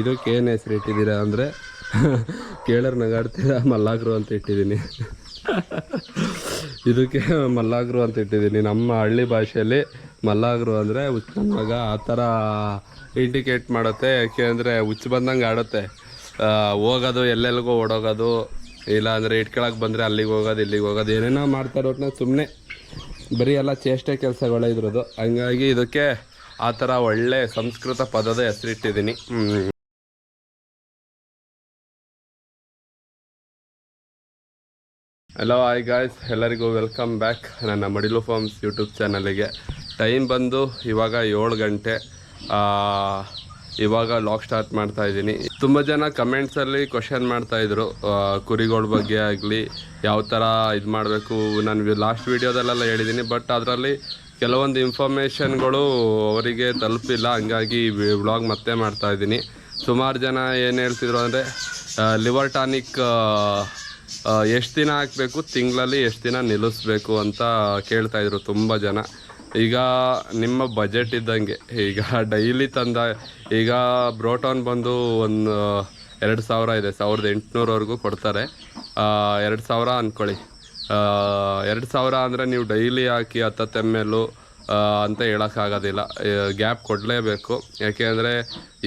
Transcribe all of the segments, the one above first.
ಇದಕ್ಕೆ ಏನು ಹೆಸರು ಇಟ್ಟಿದ್ದೀರಾ ಅಂದರೆ ಕೇಳರ್ ನಗಾಡ್ತೀರಾ, ಮಲ್ಲಾಗ್ರು ಅಂತ ಇಟ್ಟಿದ್ದೀನಿ. ಇದಕ್ಕೆ ಮಲ್ಲಾಗ್ರು ಅಂತ ಇಟ್ಟಿದ್ದೀನಿ. ನಮ್ಮ ಹಳ್ಳಿ ಭಾಷೆಯಲ್ಲಿ ಮಲ್ಲಾಗ್ರು ಅಂದರೆ ಹುಚ್ಚ ಬಂದಾಗ ಆ ಥರ ಇಂಡಿಕೇಟ್ ಮಾಡುತ್ತೆ. ಯಾಕೆ ಅಂದರೆ ಹುಚ್ಚು ಬಂದಂಗೆ ಆಡುತ್ತೆ. ಹೋಗೋದು, ಎಲ್ಲೆಲ್ಲಿಗೂ ಓಡೋಗೋದು ಇಲ್ಲ ಅಂದರೆ ಇಟ್ಕೊಳಕ್ಕೆ ಬಂದರೆ ಅಲ್ಲಿಗೆ ಹೋಗೋದು, ಇಲ್ಲಿಗೆ ಹೋಗೋದು, ಏನೇನೋ ಮಾಡ್ತಾರೆ ಒಟ್ಟಿನ ಸುಮ್ಮನೆ ಬರೀ ಎಲ್ಲ ಚೇಷ್ಟೆ ಕೆಲಸಗಳೇ ಇದ್ರದ್ದು ಹಂಗಾಗಿ ಇದಕ್ಕೆ ಆ ಥರ ಒಳ್ಳೆ ಸಂಸ್ಕೃತ ಪದದ ಹೆಸರಿಟ್ಟಿದ್ದೀನಿ ಹಲೋ ಹಾಯ್ ಗಾಯ್ಸ್ ಎಲ್ಲರಿಗೂ ವೆಲ್ಕಮ್ ಬ್ಯಾಕ್ ನನ್ನ ಮಡಿಲು ಫಾರ್ಮ್ಸ್ ಯೂಟ್ಯೂಬ್ ಚಾನಲಿಗೆ ಟೈಮ್ ಬಂದು ಇವಾಗ ಏಳು ಗಂಟೆ. ಇವಾಗ ಲಾಗ್ ಸ್ಟಾರ್ಟ್ ಮಾಡ್ತಾ ಇದ್ದೀನಿ. ತುಂಬ ಜನ ಕಮೆಂಟ್ಸಲ್ಲಿ ಕ್ವಶನ್ ಮಾಡ್ತಾಯಿದ್ರು ಕುರಿಗಳ ಬಗ್ಗೆ ಆಗಲಿ, ಯಾವ ಥರ ಇದು ಮಾಡಬೇಕು. ನಾನು ಲಾಸ್ಟ್ ವೀಡಿಯೋದಲ್ಲೆಲ್ಲ ಹೇಳಿದ್ದೀನಿ ಬಟ್ ಅದರಲ್ಲಿ ಕೆಲವೊಂದು ಇನ್ಫಾರ್ಮೇಷನ್ಗಳು ಅವರಿಗೆ ತಲುಪಿಲ್ಲ. ಹಂಗಾಗಿ ವ್ಲಾಗ್ ಮತ್ತೆ ಮಾಡ್ತಾಯಿದ್ದೀನಿ ಸುಮಾರು ಜನ ಏನು ಹೇಳ್ತಿದ್ರು ಅಂದರೆ ಲಿವರ್ ಟಾನಿಕ್ ಎಷ್ಟು ದಿನ ಹಾಕಬೇಕು ತಿಂಗಳಲ್ಲಿ ಎಷ್ಟು ದಿನ ನಿಲ್ಲಿಸ್ಬೇಕು ಅಂತ ಕೇಳ್ತಾ ಇದ್ರು ತುಂಬ ಜನ. ಈಗ ನಿಮ್ಮ ಬಜೆಟ್ ಇದ್ದಂಗೆ, ಈಗ ಡೈಲಿ ತಂದ, ಈಗ ಬ್ರೋಟಾನ್ ಬಂದು ಒಂದು ಎರಡು ಸಾವಿರ ಇದೆ. ಸಾವಿರದ ಎಂಟುನೂರವರೆಗೂ ಕೊಡ್ತಾರೆ. ಎರಡು ಸಾವಿರ ಅಂದ್ಕೊಳ್ಳಿ ಎರಡು ಸಾವಿರ ಅಂದರೆ ನೀವು ಡೈಲಿ ಹಾಕಿ ಹತ್ತತ್ತು ಎಂ ಎಲ್ಲು ಅಂತ ಹೇಳೋಕ್ಕಾಗೋದಿಲ್ಲ. ಗ್ಯಾಪ್ ಕೊಡಲೇಬೇಕು. ಯಾಕೆಂದರೆ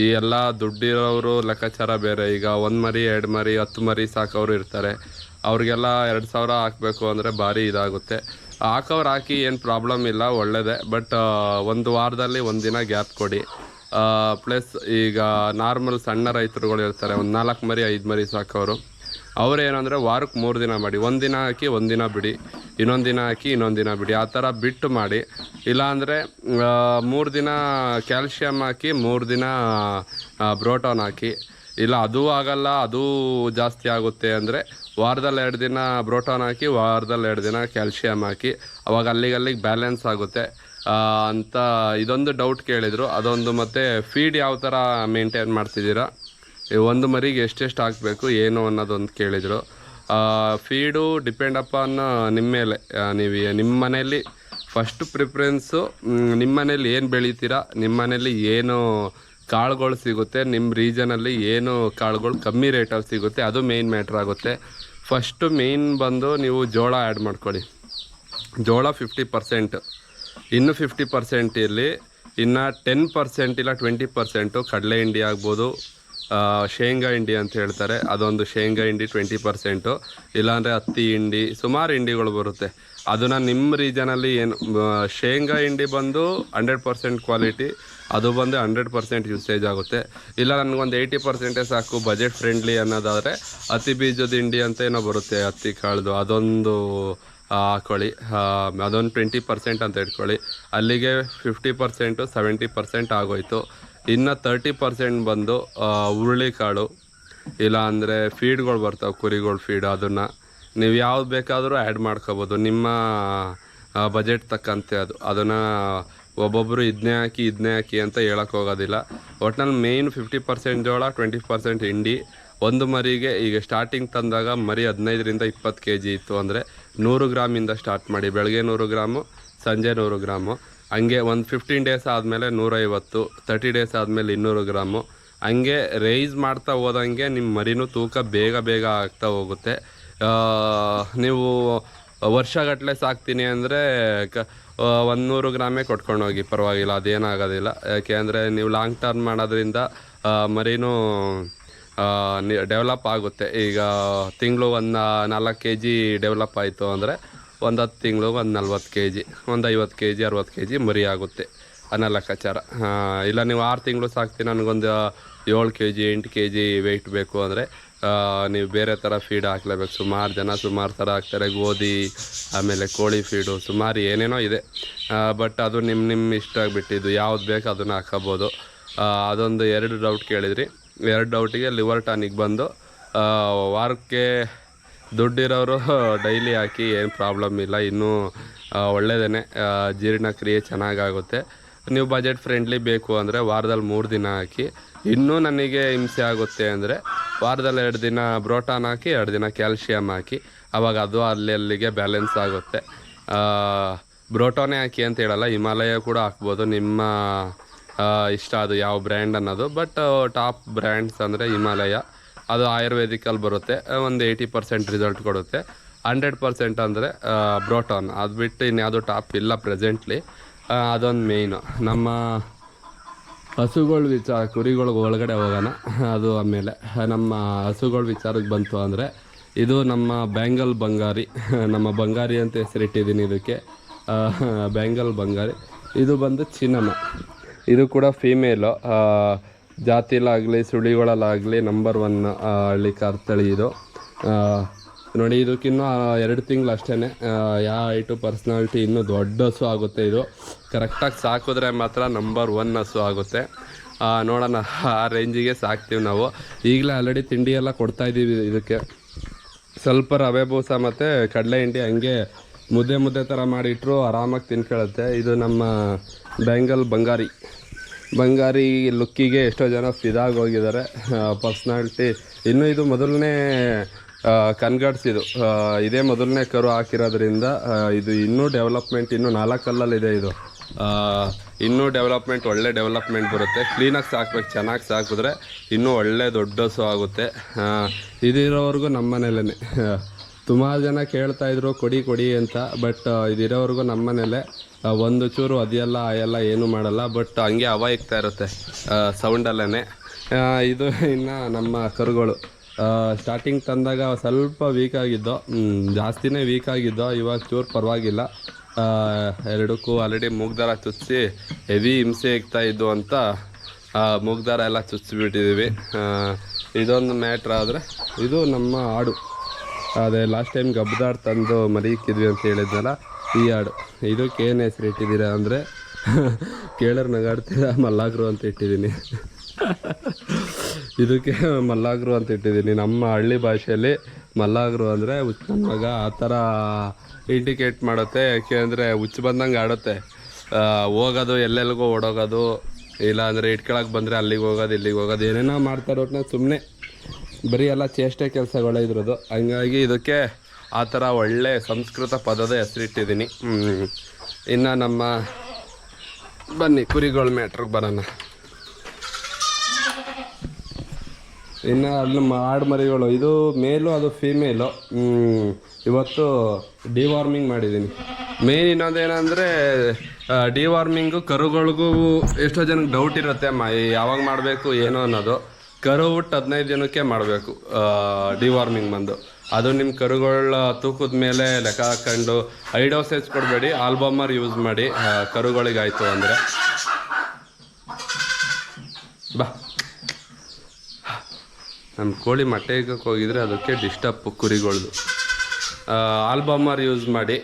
ಈ ಎಲ್ಲ ದುಡ್ಡಿರೋರು ಲೆಕ್ಕಾಚಾರ ಬೇರೆ. ಈಗ ಒಂದು ಮರಿ, ಎರಡು ಮರಿ, ಹತ್ತು ಮರಿ ಸಾಕೋರು ಇರ್ತಾರೆ. ಅವ್ರಿಗೆಲ್ಲ ಎರಡು ಸಾವಿರ ಹಾಕಬೇಕು ಅಂದರೆ ಭಾರಿ ಇದಾಗುತ್ತೆ. ಹಾಕೋರು ಹಾಕಿ ಏನು ಪ್ರಾಬ್ಲಮ್ ಇಲ್ಲ ಒಳ್ಳೆಯದೇ ಬಟ್ ಒಂದು ವಾರದಲ್ಲಿ ಒಂದು ದಿನ ಗ್ಯಾಪ್ ಕೊಡಿ. ಪ್ಲಸ್ ಈಗ ನಾರ್ಮಲ್ ಸಣ್ಣ ರೈತರುಗಳು ಇರ್ತಾರೆ ಒಂದು ನಾಲ್ಕು ಮರಿ, ಐದು ಮರಿ ಸಾಕೋರು ಅವ್ರು ವಾರಕ್ಕೆ ಮೂರು ದಿನ ಮಾಡಿ, ಒಂದು ದಿನ ಹಾಕಿ ಒಂದು ಬಿಡಿ. ಇನ್ನೊಂದು ದಿನ ಹಾಕಿ ಇನ್ನೊಂದು ದಿನ ಬಿಡಿ. ಆ ಥರ ಬಿಟ್ಟು ಮಾಡಿ. ಇಲ್ಲಾಂದರೆ ಮೂರು ದಿನ ಕ್ಯಾಲ್ಶಿಯಮ್ ಹಾಕಿ ಮೂರು ದಿನ ಬ್ರೋಟಾನ್ ಹಾಕಿ. ಇಲ್ಲ, ಅದು ಆಗಲ್ಲ, ಅದು ಜಾಸ್ತಿ ಆಗುತ್ತೆ ಅಂದರೆ ವಾರದಲ್ಲಿ ಎರಡು ದಿನ ಬ್ರೋಟಾನ್ ಹಾಕಿ, ವಾರದಲ್ಲಿ ಎರಡು ದಿನ ಕ್ಯಾಲ್ಶಿಯಮ್ ಹಾಕಿ, ಅವಾಗ ಅಲ್ಲಿಗೆ ಅಲ್ಲಿಗೆ ಬ್ಯಾಲೆನ್ಸ್ ಆಗುತ್ತೆ. ಅಂತ ಇದೊಂದು ಡೌಟ್ ಕೇಳಿದರು. ಅದೊಂದು ಮತ್ತು ಫೀಡ್ ಯಾವ ಥರ ಮೇಂಟೈನ್ ಮಾಡ್ತಿದ್ದೀರಾ? ಒಂದು ಮರಿಗೆ ಎಷ್ಟೆಷ್ಟು ಹಾಕಬೇಕು, ಏನು ಅನ್ನೋದೊಂದು ಕೇಳಿದರು. ಫೀಡು ಡಿಪೆಂಡ್ ಅಪಾನ್ ನಿಮ್ಮ ಮೇಲೆ. ನೀವು ನಿಮ್ಮ ಮನೆಯಲ್ಲಿ ಫಸ್ಟ್ ಪ್ರಿಫರೆನ್ಸು ನಿಮ್ಮ ಮನೇಲಿ ಏನು ಬೆಳಿತೀರಾ? ನಿಮ್ಮ ಮನೇಲಿ ಏನು ಕಾಳುಗಳು ಸಿಗುತ್ತೆ? ನಿಮ್ಮ ರೀಜನಲ್ಲಿ ಏನು ಕಾಳುಗಳು ಕಮ್ಮಿ ರೇಟಲ್ಲಿ ಸಿಗುತ್ತೆ? ಅದು ಮೇಯ್ನ್ ಮ್ಯಾಟ್ರ್ ಆಗುತ್ತೆ. ಫಸ್ಟು ಮೇಯ್ನ್ ಬಂದು ನೀವು ಜೋಳ ಆ್ಯಡ್ ಮಾಡ್ಕೊಳ್ಳಿ. ಜೋಳ ಫಿಫ್ಟಿ ಪರ್ಸೆಂಟ್ ಇನ್ನು ಫಿಫ್ಟಿ ಪರ್ಸೆಂಟ್ ಇರಲಿ. ಇನ್ನು ಟೆನ್ ಪರ್ಸೆಂಟ್ ಇಲ್ಲ ಟ್ವೆಂಟಿ ಪರ್ಸೆಂಟು ಕಡಲೆ ಹಿಂಡಿ ಆಗ್ಬೋದು. ಶೇಂಗಾ ಹಿಂಡಿ ಅಂತ ಹೇಳ್ತಾರೆ. ಅದೊಂದು ಶೇಂಗಾ ಹಿಂಡಿ ಟ್ವೆಂಟಿ ಪರ್ಸೆಂಟು ಇಲ್ಲಾಂದರೆ ಹತ್ತಿ ಹಿಂಡಿ, ಸುಮಾರು ಹಿಂಡಿಗಳು ಬರುತ್ತೆ. ಅದನ್ನು ನಿಮ್ಮ ರೀಜನಲ್ಲಿ ಏನು ಶೇಂಗಾ ಹಿಂಡಿ ಬಂದು ಹಂಡ್ರೆಡ್ ಪರ್ಸೆಂಟ್ ಕ್ವಾಲಿಟಿ ಅದು ಬಂದು ಹಂಡ್ರೆಡ್ ಪರ್ಸೆಂಟ್ ಯೂಸೇಜ್ ಆಗುತ್ತೆ. ಇಲ್ಲ, ನನಗೊಂದು ಏಯ್ಟಿ ಪರ್ಸೆಂಟೇ ಸಾಕು ಬಜೆಟ್ ಫ್ರೆಂಡ್ಲಿ ಅನ್ನೋದಾದರೆ ಹತ್ತಿ ಬೀಜದ ಹಿಂಡಿ ಅಂತ ಏನೋ ಬರುತ್ತೆ ಹತ್ತಿ ಕಾಳ್ದು, ಅದೊಂದು ಹಾಕೊಳ್ಳಿ. ಅದೊಂದು ಟ್ವೆಂಟಿ ಪರ್ಸೆಂಟ್ ಅಂತ ಇಟ್ಕೊಳ್ಳಿ. ಅಲ್ಲಿಗೆ ಫಿಫ್ಟಿ ಪರ್ಸೆಂಟು ಸೆವೆಂಟಿ ಪರ್ಸೆಂಟ್ ಆಗೋಯ್ತು. ಇನ್ನು ತರ್ಟಿ ಪರ್ಸೆಂಟ್ ಬಂದು ಹುರುಳಿಕಾಳು ಇಲ್ಲ ಅಂದರೆ ಫೀಡ್ಗಳು ಬರ್ತಾವೆ, ಕುರಿಗಳು ಫೀಡ್ ಅದನ್ನು. ನೀವು ಯಾವ್ದು ಬೇಕಾದರೂ ಆ್ಯಡ್ ಮಾಡ್ಕೋಬೋದು. ನಿಮ್ಮ ಬಜೆಟ್ ತಕ್ಕಂತೆ ಅದು. ಅದನ್ನು ಒಬ್ಬೊಬ್ಬರು ಇದನ್ನೇ ಹಾಕಿ ಇದನ್ನೇ ಹಾಕಿ ಅಂತ ಹೇಳಕ್ಕೆ ಹೋಗೋದಿಲ್ಲ. ಒಟ್ನಲ್ಲಿ ಮೇಯ್ನ್ ಫಿಫ್ಟಿ ಪರ್ಸೆಂಟ್ ಜೋಳ ಟ್ವೆಂಟಿ ಪರ್ಸೆಂಟ್ ಹಿಂಡಿ. ಒಂದು ಮರಿಗೆ ಈಗ ಸ್ಟಾರ್ಟಿಂಗ್ ತಂದಾಗ ಮರಿ ಹದಿನೈದರಿಂದ ಇಪ್ಪತ್ತು ಕೆ ಜಿ ಇತ್ತು ಅಂದರೆ ನೂರು ಗ್ರಾಮಿಂದ ಸ್ಟಾರ್ಟ್ ಮಾಡಿ. ಬೆಳಗ್ಗೆ ನೂರು ಗ್ರಾಮು, ಸಂಜೆ ನೂರು ಗ್ರಾಮು. ಹಂಗೆ ಒಂದು ಫಿಫ್ಟೀನ್ ಡೇಸ್ ಆದಮೇಲೆ ನೂರೈವತ್ತು ತರ್ಟಿ ಡೇಸ್ ಆದಮೇಲೆ ಇನ್ನೂರು ಗ್ರಾಮು. ಹಂಗೆ ರೈಸ್ ಮಾಡ್ತಾ ಹೋದಂಗೆ ನಿಮ್ಮ ಮರಿನೂ ತೂಕ ಬೇಗ ಬೇಗ ಆಗ್ತಾ ಹೋಗುತ್ತೆ. ನೀವು ವರ್ಷಗಟ್ಟಲೆ ಸಾಕ್ತೀನಿ ಅಂದರೆ ಕ ಒಂದು ನೂರು ಗ್ರಾಮೇ ಕೊಟ್ಕೊಂಡು ಹೋಗಿ ಪರವಾಗಿಲ್ಲ, ಅದೇನಾಗೋದಿಲ್ಲ. ಯಾಕೆ ಅಂದರೆ ನೀವು ಲಾಂಗ್ ಟರ್ಮ್ ಮಾಡೋದ್ರಿಂದ ಮರಿನೂ ಡೆವಲಪ್ ಆಗುತ್ತೆ. ಈಗ ತಿಂಗಳು ಒಂದು ನಾಲ್ಕು ಕೆ ಜಿ ಡೆವಲಪ್ ಆಯಿತು ಅಂದರೆ ಒಂದು ಹತ್ತು ತಿಂಗಳು ಒಂದು ನಲ್ವತ್ತು ಕೆ ಜಿ ಒಂದು ಐವತ್ತು ಕೆ ಜಿ ಅರವತ್ತು ಕೆ ಜಿ ಮರಿ ಆಗುತ್ತೆ ಅನ್ನೋ ಲೆಕ್ಕಾಚಾರ. ಇಲ್ಲ ನೀವು ಆರು ತಿಂಗಳು ಸಾಕ್ತೀನಿ ನನಗೊಂದು ಏಳು ಕೆ ಜಿ ಎಂಟು ಕೆ ಜಿ ವೆಯ್ಟ್ ಬೇಕು ಅಂದರೆ ನೀವು ಬೇರೆ ಥರ ಫೀಡ್ ಹಾಕ್ಲೇಬೇಕು. ಸುಮಾರು ಜನ ಸುಮಾರು ಥರ ಹಾಕ್ತಾರೆ, ಗೋಧಿ, ಆಮೇಲೆ ಕೋಳಿ ಫೀಡು ಸುಮಾರು ಏನೇನೋ ಇದೆ. ಬಟ್ ಅದು ನಿಮ್ಮ ನಿಮ್ಮ ಇಷ್ಟ ಆಗಿಬಿಟ್ಟಿದ್ದು. ಯಾವ್ದು ಬೇಕು ಅದನ್ನು ಹಾಕೋಬೋದು. ಅದೊಂದು ಎರಡು ಡೌಟ್ ಕೇಳಿದ್ರಿ. ಎರಡು ಡೌಟಿಗೆ ಲಿವರ್ ಟಾನಿಕ್ ಬಂದು ವಾರಕ್ಕೆ ದುಡ್ಡಿರೋರು ಡೈಲಿ ಹಾಕಿ ಏನು ಪ್ರಾಬ್ಲಮ್ ಇಲ್ಲ. ಇನ್ನೂ ಒಳ್ಳೆಯದೇ ಜೀರ್ಣಕ್ರಿಯೆ ಚೆನ್ನಾಗಾಗುತ್ತೆ ನೀವು ಬಜೆಟ್ ಫ್ರೆಂಡ್ಲಿ ಬೇಕು ಅಂದರೆ ವಾರದಲ್ಲಿ ಮೂರು ದಿನ ಹಾಕಿ ಇನ್ನೂ ನನಗೆ ಹಿಂಸೆ ಆಗುತ್ತೆ ಅಂದರೆ ವಾರದಲ್ಲಿ ಎರಡು ದಿನ ಬ್ರೋಟಾನ್ ಹಾಕಿ, ಎರಡು ದಿನ ಕ್ಯಾಲ್ಶಿಯಮ್ ಹಾಕಿ ಆವಾಗ ಅದು ಅಲ್ಲಿ ಅಲ್ಲಿಗೆ ಬ್ಯಾಲೆನ್ಸ್ ಆಗುತ್ತೆ. ಬ್ರೋಟೋನೇ ಹಾಕಿ ಅಂತ ಹೇಳಲ್ಲ, ಹಿಮಾಲಯ ಕೂಡ ಹಾಕ್ಬೋದು. ನಿಮ್ಮ ಇಷ್ಟ ಅದು ಯಾವ ಬ್ರ್ಯಾಂಡ್ ಅನ್ನೋದು. ಬಟ್ ಟಾಪ್ ಬ್ರ್ಯಾಂಡ್ಸ್ ಅಂದರೆ ಹಿಮಾಲಯ. ಅದು ಆಯುರ್ವೇದಿಕಲ್ಲಿ ಬರುತ್ತೆ. ಒಂದು ಏಯ್ಟಿ ಪರ್ಸೆಂಟ್ ರಿಸಲ್ಟ್ ಕೊಡುತ್ತೆ. ಹಂಡ್ರೆಡ್ ಪರ್ಸೆಂಟ್ ಅಂದರೆ ಬ್ರೋಟಾನ್. ಅದು ಬಿಟ್ಟು ಇನ್ಯಾವುದು ಟಾಪ್ ಇಲ್ಲ ಪ್ರೆಸೆಂಟ್ಲಿ. ಅದೊಂದು ಮೇಯ್ನು. ನಮ್ಮ ಹಸುಗಳ ವಿಚಾರ ಕುರಿಗಳಿಗೆ ಒಳಗಡೆ ಹೋಗೋಣ. ಅದು ಆಮೇಲೆ, ನಮ್ಮ ಹಸುಗಳ ವಿಚಾರಕ್ಕೆ ಬಂತು ಅಂದರೆ, ಇದು ನಮ್ಮ ಬ್ಯಾಂಗಲ್ ಬಂಗಾರಿ. ನಮ್ಮ ಬಂಗಾರಿ ಅಂತ ಹೆಸರಿಟ್ಟಿದ್ದೀನಿ ಇದಕ್ಕೆ. ಬ್ಯಾಂಗಲ್ ಬಂಗಾರಿ. ಇದು ಬಂದು ಚಿನ್ನಮ್ಮ. ಇದು ಕೂಡ ಫೀಮೇಲು ಜಾತಿಲಾಗಲಿ, ಸುಳಿಗಳಲ್ಲಾಗಲಿ ನಂಬರ್ ಒನ್ ಹಳ್ಳಿ ಕಾರ್ತಳಿ ಇದು. ನೋಡಿ, ಇದಕ್ಕಿನ್ನೂ ಎರಡು ತಿಂಗಳು ಅಷ್ಟೇ ಯಾವ ಐಟು ಪರ್ಸ್ನಾಲಿಟಿ ಇನ್ನೂ ದೊಡ್ಡ ಹಸು ಆಗುತ್ತೆ ಇದು. ಕರೆಕ್ಟಾಗಿ ಸಾಕಿದ್ರೆ ಮಾತ್ರ ನಂಬರ್ ಒನ್ ಹಸು ಆಗುತ್ತೆ. ನೋಡೋಣ, ಆ ರೇಂಜಿಗೆ ಸಾಕ್ತೀವಿ ನಾವು. ಈಗಲೇ ಆಲ್ರೆಡಿ ತಿಂಡಿ ಎಲ್ಲ ಕೊಡ್ತಾ ಇದ್ದೀವಿ ಇದಕ್ಕೆ. ಸ್ವಲ್ಪ ರವೆ ಬೂಸ ಮತ್ತು ಕಡಲೆ ಹಿಂಡಿ ಹಂಗೆ ಮುದ್ದೆ ಮುದ್ದೆ ಥರ ಮಾಡಿಟ್ರು ಆರಾಮಾಗಿ ತಿನ್ಕೊಳ್ಳುತ್ತೆ. ಇದು ನಮ್ಮ ಬೆಂಗಲ್ ಬಂಗಾರಿ. ಬಂಗಾರಿ ಲುಕ್ಕಿಗೆ ಎಷ್ಟೋ ಜನ ಫಿದಾಗಿ ಹೋಗಿದ್ದಾರೆ. ಪರ್ಸ್ನಾಲಿಟಿ ಇನ್ನು ಇದು ಮೊದಲನೇ ಕನ್ಗಡ್ಸಿದು ಇದು ಇದೇ ಮೊದಲನೇ ಕರು ಹಾಕಿರೋದ್ರಿಂದ ಇದು ಇನ್ನೂ ಡೆವಲಪ್ಮೆಂಟ್ ಇನ್ನೂ ನಾಲ್ಕಲ್ಲಲ್ಲಿದೆ ಇದು. ಇನ್ನೂ ಡೆವಲಪ್ಮೆಂಟ್, ಒಳ್ಳೆ ಡೆವಲಪ್ಮೆಂಟ್ ಬರುತ್ತೆ. ಕ್ಲೀನಾಗಿ ಸಾಕ್ಬೇಕು, ಚೆನ್ನಾಗಿ ಸಾಕಿದ್ರೆ ಇನ್ನೂ ಒಳ್ಳೆ ದೊಡ್ಡ ಹಸು ಆಗುತ್ತೆ ಇದಿರೋವರೆಗೂ ನಮ್ಮ ಮನೇಲೇ ಸುಮಾರು ಜನ ಕೇಳ್ತಾ ಇದ್ರು, ಕೊಡಿ ಕೊಡಿ ಅಂತ, ಬಟ್ ಇದಿರೋವರೆಗೂ ನಮ್ಮ ಮನೇಲೆ ಒಂದು ಚೂರು ಅದೆಲ್ಲ ಎಲ್ಲ ಏನು ಮಾಡಲ್ಲ, ಬಟ್ ಹಂಗೆ ಹವ ಇರುತ್ತೆ ಸೌಂಡಲ್ಲೇ ಇದು ಇನ್ನು ನಮ್ಮ ಕರುಗಳು. ಸ್ಟಾರ್ಟಿಂಗ್ ತಂದಾಗ ಸ್ವಲ್ಪ ವೀಕ್ ಆಗಿದ್ದೋ ಜಾಸ್ತಿನೇ ವೀಕ್ ಆಗಿದ್ದೋ, ಇವಾಗ ಚೂರು ಪರವಾಗಿಲ್ಲ. ಎರಡಕ್ಕೂ ಆಲ್ರೆಡಿ ಮೂಗ್ದಾರ ಚುಚ್ಚಿ ಹೆವಿ ಹಿಂಸೆ ಇದ್ದು ಅಂತ ಮೂಗ್ದಾರ ಎಲ್ಲ ಚುಚ್ಚಿಬಿಟ್ಟಿದ್ದೀವಿ ಇದೊಂದು ಮ್ಯಾಟ್ರ್ ಆದರೆ, ಇದು ನಮ್ಮ ಹಾಡು ಅದೇ ಲಾಸ್ಟ್ ಟೈಮ್ ಗಬ್ದಾರ್ ತಂದು ಮರಿಕ್ಕಿದ್ವಿ ಅಂತ ಹೇಳಿದ್ನಲ್ಲ, ಈ ಹಾಡು ಇದಕ್ಕೆ ಏನು ಹೆಸರು ಇಟ್ಟಿದ್ದೀರಾ ಅಂದರೆ, ಕೇಳರ್ ನಗಾಡ್ತೀರಾ ಮಲ್ಲಾಗ್ರು ಅಂತ ಇಟ್ಟಿದ್ದೀನಿ. ಇದಕ್ಕೆ ಮಲ್ಲಾಗ್ರು ಅಂತ ಇಟ್ಟಿದ್ದೀನಿ. ನಮ್ಮ ಹಳ್ಳಿ ಭಾಷೆಯಲ್ಲಿ ಮಲ್ಲಾಗ್ರು ಅಂದರೆ ಹುಚ್ಚು ಮಗ ಆ ಥರ ಇಂಡಿಕೇಟ್ ಮಾಡುತ್ತೆ. ಯಾಕೆ ಅಂದರೆ ಹುಚ್ಚು ಬಂದಂಗೆ ಆಡುತ್ತೆ. ಹೋಗೋದು, ಎಲ್ಲೆಲ್ಲಿಗೂ ಓಡೋಗೋದು ಇಲ್ಲ ಅಂದರೆ ಇಟ್ಕೊಳಕ್ಕೆ ಬಂದರೆ ಅಲ್ಲಿಗೆ ಹೋಗೋದು, ಇಲ್ಲಿಗೆ ಹೋಗೋದು, ಏನೇನೋ ಮಾಡ್ತಾರೆ ಒಟ್ಟಿನ ಸುಮ್ಮನೆ ಬರೀ ಎಲ್ಲ ಚೇಷ್ಟೆ ಕೆಲಸಗಳೇ ಇದ್ರದ್ದು. ಹಂಗಾಗಿ ಇದಕ್ಕೆ ಆ ಥರ ಒಳ್ಳೆ ಸಂಸ್ಕೃತ ಪದದ ಹೆಸರಿಟ್ಟಿದ್ದೀನಿ. ಇನ್ನು ನಮ್ಮ, ಬನ್ನಿ ಕುರಿಗಳ ಮ್ಯಾಟ್ರಿಗೆ ಬರೋಣ. ಇನ್ನು ಅಲ್ಲಿ ಆಡು ಮರಿಗಳು, ಇದು ಮೇಲು ಅದು ಫೀಮೇಲು ಇವತ್ತು ಡಿವಾರ್ಮಿಂಗ್ ಮಾಡಿದ್ದೀನಿ. ಮೇನ್ ಇನ್ನೊಂದೇನೆಂದರೆ ಡಿವಾರ್ಮಿಂಗು ಕರುಗಳಿಗೂ ಎಷ್ಟೋ ಜನಕ್ಕೆ ಡೌಟ್ ಇರುತ್ತೆ ಮೈ ಯಾವಾಗ ಮಾಡಬೇಕು, ಏನು ಅನ್ನೋದು. ಕರು ಹುಟ್ಟು ಹದಿನೈದು ಜನಕ್ಕೆ ಮಾಡಬೇಕು ಡಿವಾರ್ಮಿಂಗ್ ಬಂದು. ಅದು ನಿಮ್ಮ ಕರುಗಳ ತೂಕದ ಮೇಲೆ ಲೆಕ್ಕ ಹಾಕ್ಕೊಂಡು ಐಡೋಸೇಜ್ ಡೋಸೇಜ್ ಕೊಡಬೇಡಿ ಆಲ್ಬಮರ್ ಯೂಸ್ ಮಾಡಿ ಕರುಗಳಿಗಾಯ್ತು ಅಂದರೆ. ನಮ್ಮ ಕೋಳಿ ಮೊಟ್ಟೆ ಇಕ್ಕಕ್ಕೆ ಹೋಗಿದ್ರೆ ಅದಕ್ಕೆ ಡಿಸ್ಟರ್ಬ್ ಕುರಿಗಳ್ದು. ಆಲ್ಬಮರ್ ಯೂಸ್ ಮಾಡಿ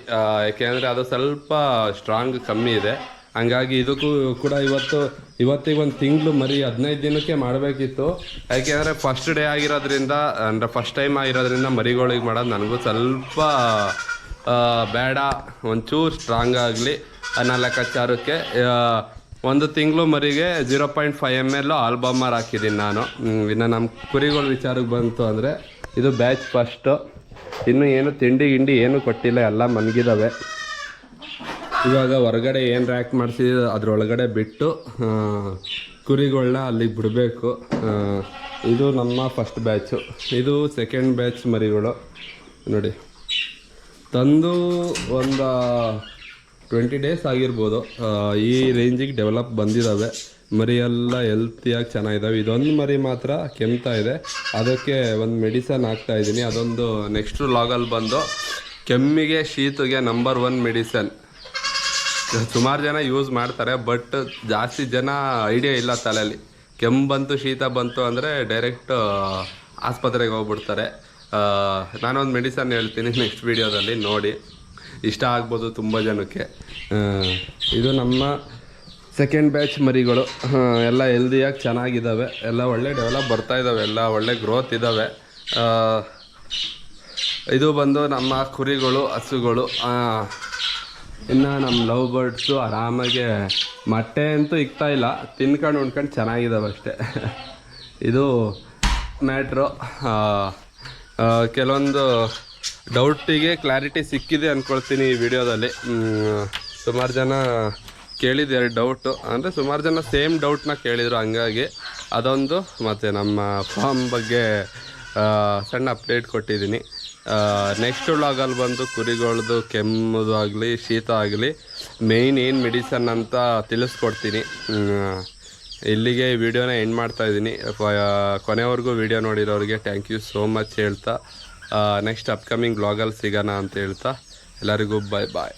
ಯಾಕೆಂದರೆ ಅದು ಸ್ವಲ್ಪ ಸ್ಟ್ರಾಂಗ್ ಕಮ್ಮಿ ಇದೆ. ಹಂಗಾಗಿ ಇದಕ್ಕೂ ಕೂಡ ಇವತ್ತು, ಇವತ್ತಿಗೆ ಒಂದು ತಿಂಗಳು ಮರಿ ಹದಿನೈದು ದಿನಕ್ಕೆ ಮಾಡಬೇಕಿತ್ತು. ಯಾಕೆಂದರೆ ಫಸ್ಟ್ ಡೇ ಆಗಿರೋದ್ರಿಂದ, ಅಂದರೆ ಫಸ್ಟ್ ಟೈಮ್ ಆಗಿರೋದ್ರಿಂದ ಮರಿಗಳಿಗೆ ಮಾಡೋದು ನನಗೂ ಸ್ವಲ್ಪ ಬೇಡ. ಒಂಚೂರು ಸ್ಟ್ರಾಂಗ್ ಆಗಲಿ. ಅನ್ನೋ ಲೆಕ್ಕಾಚಾರಕ್ಕೆ ಒಂದು ತಿಂಗಳು ಮರಿಗೆ zero point five M L ಆಲ್ಬಮರ್ ಹಾಕಿದ್ದೀನಿ ನಾನು. ಇನ್ನು ನಮ್ಮ ಕುರಿಗಳ ವಿಚಾರಕ್ಕೆ ಬಂತು ಅಂದರೆ ಇದು ಬ್ಯಾಚ್ ಫಸ್ಟು ಇನ್ನೂ ಏನು ತಿಂಡಿ ಗಿಂಡಿ ಏನು ಕೊಟ್ಟಿಲ್ಲ, ಎಲ್ಲ ಮನ್ಗಿದಾವೆ. ಇವಾಗ ಹೊರಗಡೆ ಏನು ರ್ಯಾಕ್ ಮಾಡಿಸಿ ಅದರೊಳಗಡೆ ಬಿಟ್ಟು ಕುರಿಗಳನ್ನ ಅಲ್ಲಿಗೆ ಬಿಡಬೇಕು. ಇದು ನಮ್ಮ ಫಸ್ಟ್ ಬ್ಯಾಚು ಇದು ಸೆಕೆಂಡ್ ಬ್ಯಾಚ್ ಮರಿಗಳು. ನೋಡಿ. ತಂದು ಒಂದು ಟ್ವೆಂಟಿ ಡೇಸ್ ಆಗಿರ್ಬೋದು. ಈ ರೇಂಜಿಗೆ ಡೆವಲಪ್ ಬಂದಿದ್ದಾವೆ ಮರಿ ಎಲ್ಲ ಹೆಲ್ತಿಯಾಗಿ ಚೆನ್ನಾಗಿದ್ದಾವೆ ಇದೊಂದು ಮರಿ ಮಾತ್ರ ಕೆಮ್ತಾ ಇದೆ. ಅದಕ್ಕೆ ಒಂದು ಮೆಡಿಸನ್ ಹಾಕ್ತಾ ಇದ್ದೀನಿ. ಅದೊಂದು ನೆಕ್ಸ್ಟ್ ಲಾಗಲ್ಲಿ ಬಂದು ಕೆಮ್ಮಿಗೆ, ಶೀತಿಗೆ ನಂಬರ್ ಒನ್ ಮೆಡಿಸನ್ ಸುಮಾರು ಜನ ಯೂಸ್ ಮಾಡ್ತಾರೆ ಬಟ್ ಜಾಸ್ತಿ ಜನ ಐಡಿಯಾ ಇಲ್ಲ ತಲೆಯಲ್ಲಿ ಕೆಮ್ಮು ಬಂತು, ಶೀತ ಬಂತು ಅಂದರೆ ಡೈರೆಕ್ಟ್ ಆಸ್ಪತ್ರೆಗೆ ಹೋಗ್ಬಿಡ್ತಾರೆ. ನಾನೊಂದು ಮೆಡಿಸನ್ ಹೇಳ್ತೀನಿ ನೆಕ್ಸ್ಟ್ ವೀಡಿಯೋದಲ್ಲಿ ನೋಡಿ. ಇಷ್ಟ ಆಗ್ಬೋದು ತುಂಬ ಜನಕ್ಕೆ. ಇದು ನಮ್ಮ ಸೆಕೆಂಡ್ ಬ್ಯಾಚ್ ಮರಿಗಳು. ಎಲ್ಲ ಹೆಲ್ದಿಯಾಗಿ ಚೆನ್ನಾಗಿದ್ದಾವೆ ಎಲ್ಲ ಒಳ್ಳೆ ಡೆವಲಪ್ ಬರ್ತಾ ಇದ್ದಾವೆ ಎಲ್ಲ ಒಳ್ಳೆ ಗ್ರೋತ್ ಇದ್ದಾವೆ ಇದು ಬಂದು ನಮ್ಮ ಕುರಿಗಳು, ಹಸುಗಳು ಇನ್ನು ನಮ್ಮ ಲವ್ ಬರ್ಡ್ಸು ಆರಾಮಾಗೆ ಮೊಟ್ಟೆ ಅಂತೂ ಇಕ್ತಾ ಇಲ್ಲ. ತಿನ್ಕೊಂಡು ಉಣ್ಕೊಂಡು ಚೆನ್ನಾಗಿದ್ದಾವೆ ಅಷ್ಟೇ. ಇದು ಮ್ಯಾಟ್ರು ಕೆಲವೊಂದು ಡೌಟಿಗೆ ಕ್ಲಾರಿಟಿ ಸಿಕ್ಕಿದೆ ಅಂದ್ಕೊಳ್ತೀನಿ ಈ ವಿಡಿಯೋದಲ್ಲಿ. ಸುಮಾರು ಜನ ಕೇಳಿದ್ದಾರೆ ಡೌಟು. ಅಂದರೆ ಸುಮಾರು ಜನ ಸೇಮ್ ಡೌಟ್ನ ಕೇಳಿದರು ಹಂಗಾಗಿ. ಅದೊಂದು ಮತ್ತು ನಮ್ಮ ಫಾರ್ಮ್ ಬಗ್ಗೆ ಸಣ್ಣ ಅಪ್ಡೇಟ್ ಕೊಟ್ಟಿದ್ದೀನಿ. ನೆಕ್ಸ್ಟ್ ವ್ಲಾಗಲ್ಲಿ ಬಂದು ಕುರಿಗಳದ್ದು ಕೆಮ್ಮದು ಆಗಲಿ, ಶೀತ ಆಗಲಿ ಮೇಯ್ನ್ ಏನು ಮೆಡಿಸನ್ ಅಂತ ತಿಳಿಸ್ಕೊಡ್ತೀನಿ. ಇಲ್ಲಿಗೆ ವಿಡಿಯೋನ ಎಂಡ್ ಮಾಡ್ತಾ ಇದ್ದೀನಿ. ಕೊನೆವರೆಗೂ ವಿಡಿಯೋ ನೋಡಿರೋರಿಗೆ ಥ್ಯಾಂಕ್ ಯು ಸೋ ಮಚ್ ಹೇಳ್ತಾ. ನೆಕ್ಸ್ಟ್ ಅಪ್ಕಮಿಂಗ್ ಬ್ಲಾಗಲ್ಲಿ ಸಿಗೋಣ ಅಂತ ಹೇಳ್ತಾ ಎಲ್ಲರಿಗೂ ಬಾಯ್ ಬಾಯ್